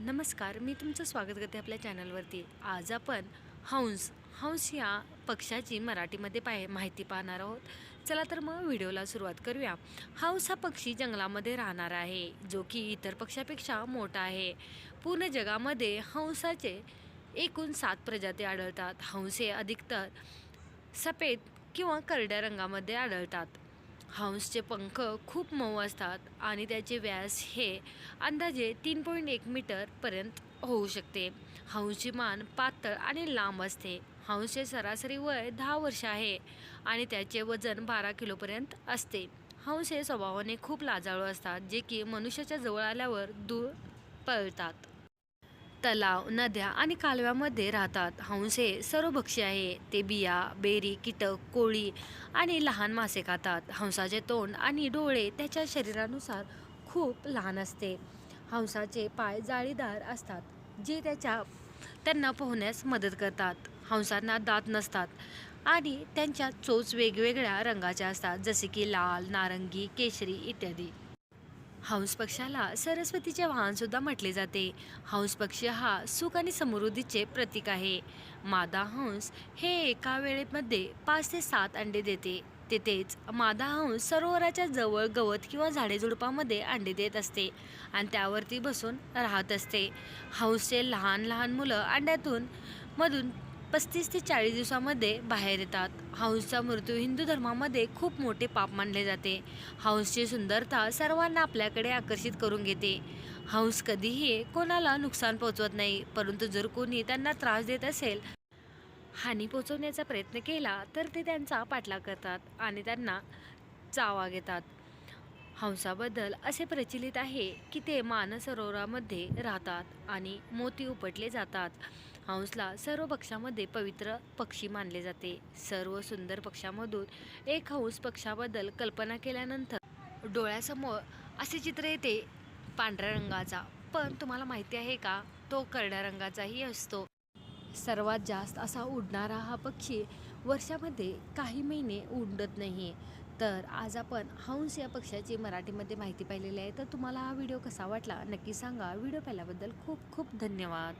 नमस्कार मी तुमचं स्वागत करते आपल्या चॅनलवरती. आज आपण हंस हंस या पक्षाची मराठीमध्ये पाय माहिती पाहणार आहोत. चला तर मग व्हिडिओला सुरुवात करूया. हंस हा पक्षी जंगलामध्ये राहणार आहे जो की इतर पक्षापेक्षा मोठा आहे. पूर्ण जगामध्ये हंसाचे एकूण सात प्रजाती आढळतात. हंस हे अधिकतर सफेद किंवा करड्या रंगामध्ये आढळतात. हंसचे पंख खूप मऊ असतात आणि त्याचे व्यास हे अंदाजे तीन पॉईंट एक मीटरपर्यंत होऊ शकते. हंसची मान पातळ आणि लांब असते. हंसचे सरासरी वय दहा वर्ष आहे आणि त्याचे वजन बारा किलोपर्यंत असते. हंस हे स्वभावाने खूप लाजाळू असतात जे की मनुष्याच्या जवळ आल्यावर दूर पळतात. तलाव नद्या आणि कालव्यामध्ये राहतात. हंस हे सर्वभक्षी आहे. ते बिया बेरी कीटक कोळी आणि लहान मासे खातात. हंसाचे तोंड आणि डोळे त्याच्या शरीरानुसार खूप लहान असते. हंसाचे पाय जाळीदार असतात जे त्याच्या त्यांना पोहण्यास मदत करतात. हंसांना दात नसतात आणि त्यांच्या चोच वेगवेगळ्या रंगाच्या असतात जसे की लाल नारंगी केशरी इत्यादी. हंस पक्षाला सरस्वतीचे वाहन सुद्धा म्हटले जाते. हंस पक्षी हा सुख आणि समृद्धीचे प्रतीक आहे. मादा हंस हे एका वेळेमध्ये पाच ते सात अंडे देते. तेथेच मादा हंस सरोवराच्या जवळ गवत किंवा झाडेझुडपामध्ये अंडे देत असते आणि त्यावरती बसून राहत असते. हंसचे लहान लहान मुलं अंड्यातून मधून पस्तीस ते चाळीस दिवसामध्ये बाहेर येतात. हंसचा मृत्यू हिंदू धर्मामध्ये खूप मोठे पाप मानले जाते. हंसची सुंदरता सर्वांना आपल्याकडे आकर्षित करून घेते. हंस कधीही कोणाला नुकसान पोहोचवत नाही परंतु जर कोणी त्यांना त्रास देत असेल हानी पोचवण्याचा प्रयत्न केला तर ते त्यांचा पाठलाग करतात आणि त्यांना चावा घेतात. हंसाबद्दल असे प्रचलित आहे की ते मानसरोवरामध्ये राहतात आणि मोती उपटले जातात. हंसला सर्व पक्षामध्ये पवित्र पक्षी मानले जाते. सर्व सुंदर पक्षामधून एक हंस पक्षाबद्दल कल्पना केल्यानंतर डोळ्यासमोर असे चित्र येते पांढऱ्या रंगाचा. पण तुम्हाला माहिती आहे का? तो करड्या रंगाचाही असतो. सर्वात जास्त असा उडणारा हा पक्षी वर्षामध्ये काही महिने उडत नाही. तर आज आपण हंस या पक्षाची मराठीमध्ये माहिती पाहिलेली आहे. तर तुम्हाला हा व्हिडिओ कसा वाटला नक्की सांगा. व्हिडिओ पाहिल्याबद्दल खूप खूप धन्यवाद.